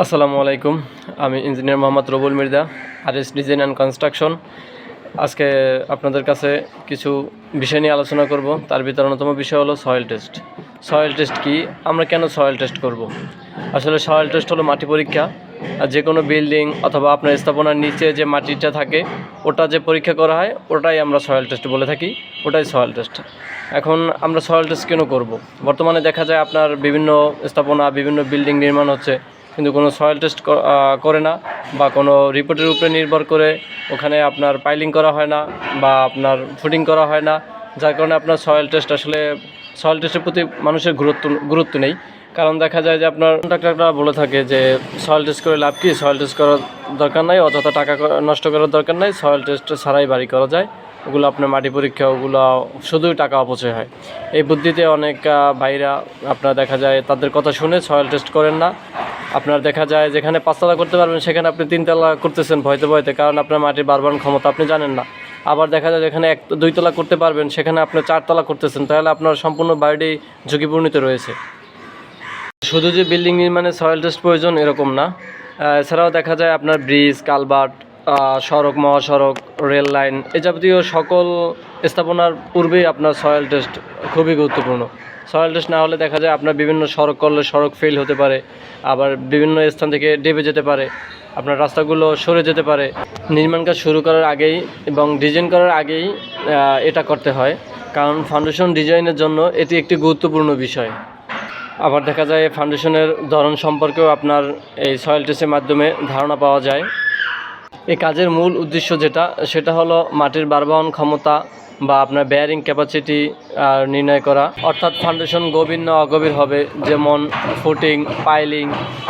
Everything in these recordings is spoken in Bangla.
আসসালামু আলাইকুম। আমি engineer Mohammad Rabul Mirza R S design and construction আজকে আপনাদের কাছে কিছু বিষয় নিয়ে আলোচনা করব। তার ভিতরে অন্যতম বিষয় হলো সয়েল টেস্ট সয়েল টেস্ট কি? আমরা কেন সয়েল টেস্ট করব? আসলে সয়েল টেস্ট হলো মাটি পরীক্ষা। আর যে কোনো বিল্ডিং অথবা আপনার স্থাপনার নিচে যে মাটিটা থাকে, ওটা যে পরীক্ষা করা হয়, ওটাই আমরা সয়েল টেস্ট বলে থাকি। ওটাই সয়েল টেস্ট এখন আমরা সয়েল টেস্ট কেন করব? বর্তমানে দেখা যায় আপনার বিভিন্ন স্থাপনা, বিভিন্ন বিল্ডিং নির্মাণ হচ্ছে। কিন্তু কোনো সয়েল টেস্ট করে না বা কোনো রিপোর্টের উপরে নির্ভর করে ওখানে আপনার পাইলিং করা হয় না বা আপনার ফুটিং করা হয় না, যার কারণে আপনার সয়েল টেস্ট আসলে সয়েল টেস্টের প্রতি মানুষের গুরুত্ব গুরুত্ব নেই। কারণ দেখা যায় যে আপনার কন্ট্রাক্টররা বলে থাকে যে সয়েল টেস্ট করে লাভ কি? সয়েল টেস্ট করার দরকার নাই, অযথা টাকা নষ্ট করার দরকার নাই সয়েল টেস্ট ছাড়াই বাড়ি করা যায়। ওগুলো আপনার মাটি পরীক্ষা, ওগুলো শুধুই টাকা অপচয় হয়। এই বুদ্ধিতে অনেক ভাইরা আপনার দেখা যায় তাদের কথা শুনে সয়েল টেস্ট করেন না। আপনার দেখা যায় যেখানে পাঁচতলা করতে পারবেন সেখানে আপনি তিনতলা করতেছেন ভয়তে ভয়তে কারণ আপনার মাটির বারবার ক্ষমতা আপনি জানেন না। আবার দেখা যায় যেখানে এক দুইতলা করতে পারবেন সেখানে আপনি চারতলা করতেছেন তাহলে আপনার সম্পূর্ণ বাড়িটি ঝুঁকিপূর্ণিত রয়েছে। শুধু যে বিল্ডিং নির্মাণে সয়েল টেস্ট প্রয়োজন এরকম না। এছাড়াও দেখা যায় আপনার ব্রিজ কালভার্ট আহ, সড়ক, মহাসড়ক, রেল লাইন, এ যাবতীয় সকল স্থাপনার পূর্বেই আপনার সয়েল টেস্ট খুবই গুরুত্বপূর্ণ। সয়েল টেস্ট না হলে দেখা যায় আপনার বিভিন্ন সড়ক করলে সড়ক ফেল হতে পারে, আবার বিভিন্ন স্থান থেকে ডেবে যেতে পারে, আপনার রাস্তাগুলো সরে যেতে পারে। নির্মাণ কাজ শুরু করার আগেই এবং ডিজাইন করার আগেই এটা করতে হয়। কারণ ফাউন্ডেশন ডিজাইনের জন্য এটি একটি গুরুত্বপূর্ণ বিষয়। আবার দেখা যায় ফাউন্ডেশনের ধরন সম্পর্কেও আপনার এই সয়েল টেস্টের মাধ্যমে ধারণা পাওয়া যায়। এই কাজের মূল উদ্দেশ্য যেটা, সেটা হলো মাটির বারবহন ক্ষমতা বা আপনার বেয়ারিং ক্যাপাসিটি নির্ণয় করা। অর্থাৎ ফাউন্ডেশন গভীর না অগভীর হবে, যেমন ফুটিং পাইলিং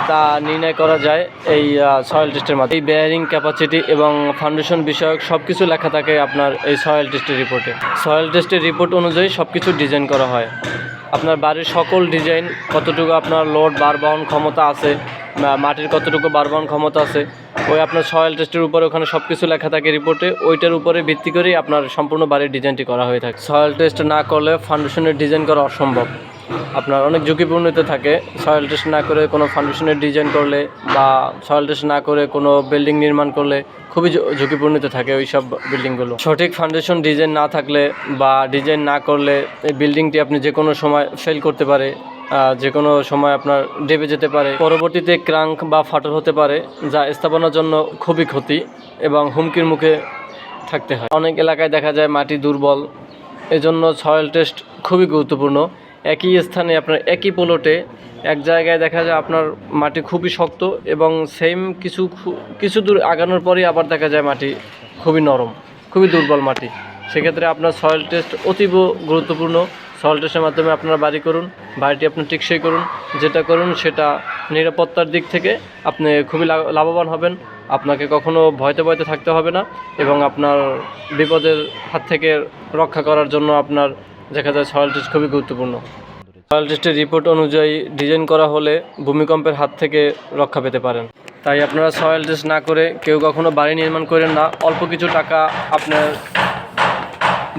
তা নির্ণয় করা যায় এই সয়েল টেস্টের মাধ্যমে। এই বেয়ারিং ক্যাপাসিটি এবং ফাউন্ডেশন বিষয়ক সব কিছু লেখা থাকে আপনার এই সয়েল টেস্টের রিপোর্টে সয়েল টেস্টের রিপোর্ট অনুযায়ী সব কিছু ডিজাইন করা হয়। আপনার বাড়ির সকল ডিজাইন কতটুকু আপনার লোড বার বহন ক্ষমতা আছে মাটির কতটুকু বার বহন ক্ষমতা আছে ওই আপনার সয়েল টেস্টের উপরে ওখানে সব কিছু লেখা থাকে রিপোর্টে ওইটার উপরে ভিত্তি করেই আপনার সম্পূর্ণ বাড়ির ডিজাইনটি করা হয়ে থাকে। সয়েল টেস্ট না করলে ফাউন্ডেশনের ডিজাইন করা অসম্ভব। আপনার অনেক ঝুঁকিপূর্ণতে থাকে। সয়েল টেস্ট না করে কোনো ফাউন্ডেশনের ডিজাইন করলে বা সয়েল টেস্ট না করে কোনো বিল্ডিং নির্মাণ করলে খুবই ঝুঁকিপূর্ণতে থাকে ওই সব বিল্ডিংগুলো সঠিক ফাউন্ডেশন ডিজাইন না থাকলে বা ডিজাইন না করলে এই বিল্ডিংটি আপনি যে কোনো সময় ফেল করতে পারে। যে কোনো সময় আপনার ডেবে যেতে পারে। পরবর্তীতে ক্রাঙ্ক বা ফাটল হতে পারে, যা স্থাপনার জন্য খুবই ক্ষতি এবং হুমকির মুখে থাকতে হয়। অনেক এলাকায় দেখা যায় মাটি দুর্বল। এজন্য সয়েল টেস্ট খুবই গুরুত্বপূর্ণ। একই স্থানে আপনার একই পোলটে এক জায়গায় দেখা যায় আপনার মাটি খুবই শক্ত এবং সেম কিছু কিছু দূর আগানোর পরেই আবার দেখা যায় মাটি খুবই নরম, খুবই দুর্বল মাটি। সেক্ষেত্রে আপনার সয়েল টেস্ট অতীব গুরুত্বপূর্ণ। সয়েল টেস্টের মাধ্যমে আপনারা বাড়ি করুন, বাড়িটি আপনি টেকসই করুন, যেটা করুন সেটা নিরাপত্তার দিক থেকে আপনি খুবই লাভ- লাভবান হবেন। আপনাকে কখনো ভয়তে ভয়তে থাকতে হবে না এবং আপনার বিপদের হাত থেকে রক্ষা করার জন্য আপনার দেখা যায় সয়েল টেস্ট খুবই গুরুত্বপূর্ণ। সয়েল টেস্টের রিপোর্ট অনুযায়ী ডিজাইন করা হলে ভূমিকম্পের হাত থেকে রক্ষা পেতে পারেন। তাই আপনারা সয়েল টেস্ট না করে কেউ কখনো বাড়ি নির্মাণ করেন না। অল্প কিছু টাকা আপনার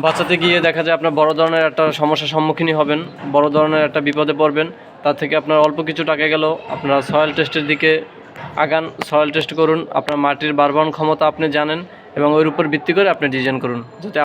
বাঁচাতে গিয়ে দেখা যায় আপনার বড় ধরনের একটা সমস্যার সম্মুখীন হবেন, বড় ধরনের একটা বিপদে পড়বেন। তার থেকে আপনার অল্প কিছু টাকা গেল, আপনারা সয়েল টেস্টের দিকে আগান সয়েল টেস্ট করুন, আপনার মাটির বারবহন ক্ষমতা আপনি জানেন এবং ওর উপর ভিত্তি করে আপনি ডিজাইন করুন, যাতে